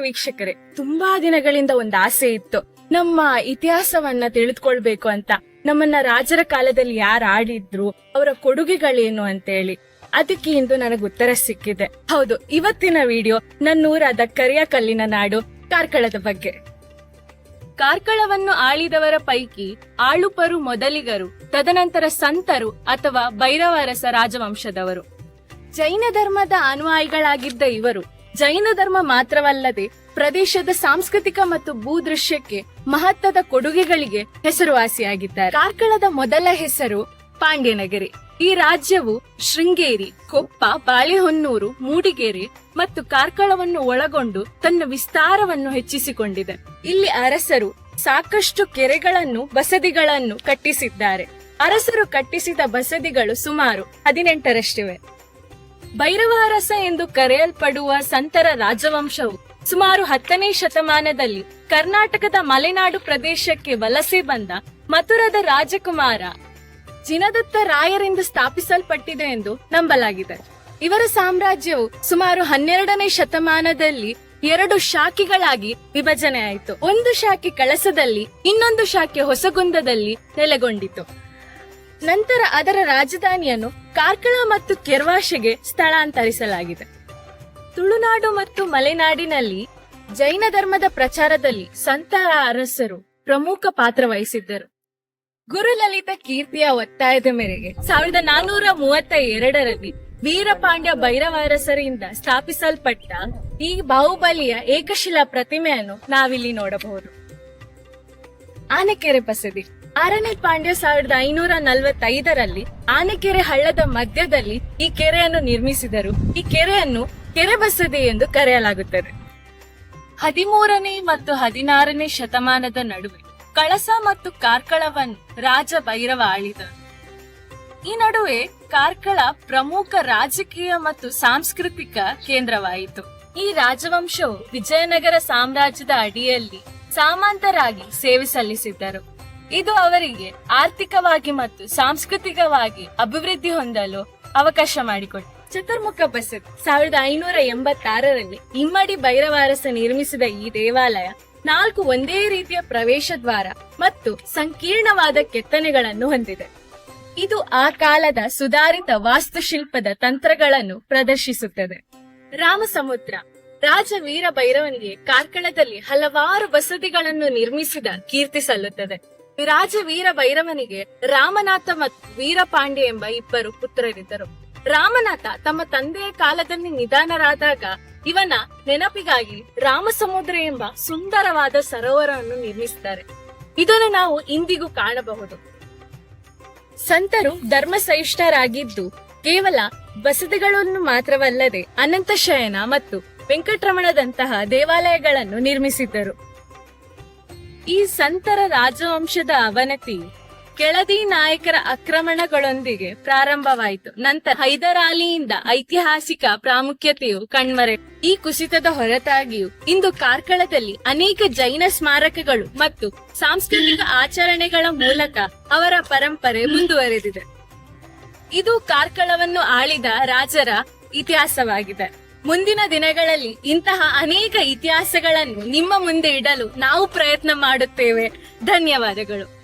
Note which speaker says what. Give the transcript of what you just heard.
Speaker 1: ವೀಕ್ಷಕರೇ. ತುಂಬಾ ದಿನಗಳಿಂದ ಒಂದು ಆಸೆ ಇತ್ತು. ನಮ್ಮ ಇತಿಹಾಸವನ್ನ ತಿಳಿದುಕೊಳ್ಬೇಕು ಅಂತ. ನಮ್ಮನ್ನ ರಾಜರ ಕಾಲದಲ್ಲಿ ಯಾರು ಆಡಿದ್ರು, ಅವರ ಕೊಡುಗೆಗಳೇನು ಅಂತೇಳಿ. ಅದಕ್ಕೆ ಇಂದು ನನಗೆ ಉತ್ತರ ಸಿಕ್ಕಿದೆ. ಹೌದು, ಇವತ್ತಿನ ವಿಡಿಯೋ ನನ್ನೂರಾದ ಕರಿಯ ಕಲ್ಲಿನ ನಾಡು, ಕಾರ್ಕಳದ ಬಗ್ಗೆ. ಕಾರ್ಕಳವನ್ನು ಆಳಿದವರ ಪೈಕಿ ಆಳುಪರು ಮೊದಲಿಗರು, ತದನಂತರ ಸಂತರು ಅಥವಾ ಭೈರವರಸ ರಾಜವಂಶದವರು. ಜೈನ ಧರ್ಮದ ಅನುಯಾಯಿಗಳಾಗಿದ್ದ ಇವರು ಜೈನ ಧರ್ಮ ಮಾತ್ರವಲ್ಲದೆ ಪ್ರದೇಶದ ಸಾಂಸ್ಕೃತಿಕ ಮತ್ತು ಭೂದೃಶ್ಯಕ್ಕೆ ಮಹತ್ವದ ಕೊಡುಗೆಗಳಿಗೆ ಹೆಸರುವಾಸಿಯಾಗಿದ್ದಾರೆ. ಕಾರ್ಕಳದ ಮೊದಲ ಹೆಸರು ಪಾಂಡ್ಯನಗರಿ. ಈ ರಾಜ್ಯವು ಶೃಂಗೇರಿ, ಕೊಪ್ಪ, ಬಾಳೆಹೊನ್ನೂರು, ಮೂಡಿಗೆರೆ ಮತ್ತು ಕಾರ್ಕಳವನ್ನು ಒಳಗೊಂಡು ತನ್ನ ವಿಸ್ತಾರವನ್ನು ಹೆಚ್ಚಿಸಿಕೊಂಡಿದೆ. ಇಲ್ಲಿ ಅರಸರು ಸಾಕಷ್ಟು ಕೆರೆಗಳನ್ನು, ಬಸದಿಗಳನ್ನು ಕಟ್ಟಿಸಿದ್ದಾರೆ. ಅರಸರು ಕಟ್ಟಿಸಿದ ಬಸದಿಗಳು ಸುಮಾರು ಹದಿನೆಂಟರಷ್ಟಿವೆ. ಭೈರವ ಅರಸ ಎಂದು ಕರೆಯಲ್ಪಡುವ ಸಂತರ ರಾಜವಂಶವು ಸುಮಾರು ಹತ್ತನೇ ಶತಮಾನದಲ್ಲಿ ಕರ್ನಾಟಕದ ಮಲೆನಾಡು ಪ್ರದೇಶಕ್ಕೆ ವಲಸೆ ಬಂದ ಮಥುರದ ರಾಜಕುಮಾರ ಜಿನದತ್ತ ರಾಯರಿಂದ ಸ್ಥಾಪಿಸಲ್ಪಟ್ಟಿದೆ ಎಂದು ನಂಬಲಾಗಿದೆ. ಇವರ ಸಾಮ್ರಾಜ್ಯವು ಸುಮಾರು ಹನ್ನೆರಡನೇ ಶತಮಾನದಲ್ಲಿ ಎರಡು ಶಾಖೆಗಳಾಗಿ ವಿಭಜನೆ ಆಯಿತು ಒಂದು ಶಾಖೆ ಕಳಸದಲ್ಲಿ, ಇನ್ನೊಂದು ಶಾಖೆ ಹೊಸಗುಂದದಲ್ಲಿ ನೆಲೆಗೊಂಡಿತು. ನಂತರ ಅದರ ರಾಜಧಾನಿಯನ್ನು ಕಾರ್ಕಳ ಮತ್ತು ಕೆರ್ವಾಶೆಗೆ ಸ್ಥಳಾಂತರಿಸಲಾಗಿದೆ. ತುಳುನಾಡು ಮತ್ತು ಮಲೆನಾಡಿನಲ್ಲಿ ಜೈನ ಧರ್ಮದ ಪ್ರಚಾರದಲ್ಲಿ ಸಂತ ಅರಸರು ಪ್ರಮುಖ ಪಾತ್ರ ವಹಿಸಿದ್ದರು. ಗುರುಲಲಿತ ಕೀರ್ತಿಯ ಒತ್ತಾಯದ ಮೇರೆಗೆ ಸಾವಿರದ ನಾನೂರ ಮೂವತ್ತ ಎರಡರಲ್ಲಿ ವೀರಪಾಂಡ್ಯ ಭೈರವರಸರಿಂದ ಸ್ಥಾಪಿಸಲ್ಪಟ್ಟ ಈ ಬಾಹುಬಲಿಯ ಏಕಶಿಲಾ ಪ್ರತಿಮೆಯನ್ನು ನಾವಿಲ್ಲಿ ನೋಡಬಹುದು. ಆನೆಕೆರೆ ಬಸದಿ ಆರನೇ ಪಾಂಡ್ಯ ಸಾವಿರದ ಐನೂರ ನಲವತ್ತೈದರಲ್ಲಿ ಆನೆಕೆರೆ ಹಳ್ಳದ ಮಧ್ಯದಲ್ಲಿ ಈ ಕೆರೆಯನ್ನು ನಿರ್ಮಿಸಿದರು. ಈ ಕೆರೆಯನ್ನು ಕೆರೆ ಬಸದಿ ಎಂದು ಕರೆಯಲಾಗುತ್ತದೆ. ಹದಿಮೂರನೇ ಮತ್ತು ಹದಿನಾರನೇ ಶತಮಾನದ ನಡುವೆ ಕಳಸ ಮತ್ತು ಕಾರ್ಕಳವನ್ನು ರಾಜ ಭೈರವ ಆಳಿದರು ಈ ನಡುವೆ ಕಾರ್ಕಳ ಪ್ರಮುಖ ರಾಜಕೀಯ ಮತ್ತು ಸಾಂಸ್ಕೃತಿಕ ಕೇಂದ್ರವಾಯಿತು. ಈ ರಾಜವಂಶವು ವಿಜಯನಗರ ಸಾಮ್ರಾಜ್ಯದ ಅಡಿಯಲ್ಲಿ ಸಾಮಂತರಾಗಿ ಸೇವೆ ಸಲ್ಲಿಸಿದ್ದರು. ಇದು ಅವರಿಗೆ ಆರ್ಥಿಕವಾಗಿ ಮತ್ತು ಸಾಂಸ್ಕೃತಿಕವಾಗಿ ಅಭಿವೃದ್ಧಿ ಹೊಂದಲು ಅವಕಾಶ ಮಾಡಿಕೊಟ್ಟು ಚತುರ್ಮುಖ ಬಸದಿ ಸಾವಿರದ ಐನೂರ ಎಂಬತ್ತಾರರಲ್ಲಿ ಇಮ್ಮಡಿ ಭೈರವಾರಸ ನಿರ್ಮಿಸಿದ ಈ ದೇವಾಲಯ ನಾಲ್ಕು ಒಂದೇ ರೀತಿಯ ಪ್ರವೇಶ ದ್ವಾರ ಮತ್ತು ಸಂಕೀರ್ಣವಾದ ಕೆತ್ತನೆಗಳನ್ನು ಹೊಂದಿದೆ. ಇದು ಆ ಕಾಲದ ಸುಧಾರಿತ ವಾಸ್ತುಶಿಲ್ಪದ ತಂತ್ರಗಳನ್ನು ಪ್ರದರ್ಶಿಸುತ್ತದೆ. ರಾಮಸಮುದ್ರ, ರಾಜ ವೀರ ಭೈರವನಿಗೆ ಕಾರ್ಕಳದಲ್ಲಿ ಹಲವಾರು ಬಸದಿಗಳನ್ನು ನಿರ್ಮಿಸಿದ ಕೀರ್ತಿ ಸಲ್ಲುತ್ತದೆ. ರಾಜ ವೀರ ಭೈರವನಿಗೆ ರಾಮನಾಥ ಮತ್ತು ವೀರಪಾಂಡ್ಯ ಎಂಬ ಇಬ್ಬರು ಪುತ್ರರಿದ್ದರು. ರಾಮನಾಥ ತಮ್ಮ ತಂದೆಯ ಕಾಲದಲ್ಲಿ ನಿಧಾನರಾದಾಗ ಇವನ ನೆನಪಿಗಾಗಿ ರಾಮಸಮುದ್ರ ಎಂಬ ಸುಂದರವಾದ ಸರೋವರವನ್ನು ನಿರ್ಮಿಸಿದ್ದಾರೆ. ಇದನ್ನು ನಾವು ಇಂದಿಗೂ ಕಾಣಬಹುದು. ಸಂತರು ಧರ್ಮಸಹಿಷ್ಠರಾಗಿದ್ದು ಕೇವಲ ಬಸದಿಗಳನ್ನು ಮಾತ್ರವಲ್ಲದೆ ಅನಂತಶಯನ ಮತ್ತು ವೆಂಕಟರಮಣದಂತಹ ದೇವಾಲಯಗಳನ್ನು ನಿರ್ಮಿಸಿದ್ದರು. ಈ ಸಂತರ ರಾಜವಂಶದ ಅವನತಿ ಕೆಳದಿ ನಾಯಕರ ಆಕ್ರಮಣಗಳೊಂದಿಗೆ ಪ್ರಾರಂಭವಾಯಿತು. ನಂತರ ಹೈದರಾಲಿಯಿಂದ ಐತಿಹಾಸಿಕ ಪ್ರಾಮುಖ್ಯತೆಯು ಕಣ್ಮರೆ. ಈ ಕುಸಿತದ ಹೊರತಾಗಿಯೂ ಇಂದು ಕಾರ್ಕಳದಲ್ಲಿ ಅನೇಕ ಜೈನ ಸ್ಮಾರಕಗಳು ಮತ್ತು ಸಾಂಸ್ಕೃತಿಕ ಆಚರಣೆಗಳ ಮೂಲಕ ಅವರ ಪರಂಪರೆ ಮುಂದುವರೆದಿದೆ. ಇದು ಕಾರ್ಕಳವನ್ನು ಆಳಿದ ರಾಜರ ಇತಿಹಾಸವಾಗಿದೆ. ಮುಂದಿನ ದಿನಗಳಲ್ಲಿ ಇಂತಹ ಅನೇಕ ಇತಿಹಾಸಗಳನ್ನು ನಿಮ್ಮ ಮುಂದೆ ಇಡಲು ನಾವು ಪ್ರಯತ್ನ ಮಾಡುತ್ತೇವೆ. ಧನ್ಯವಾದಗಳು.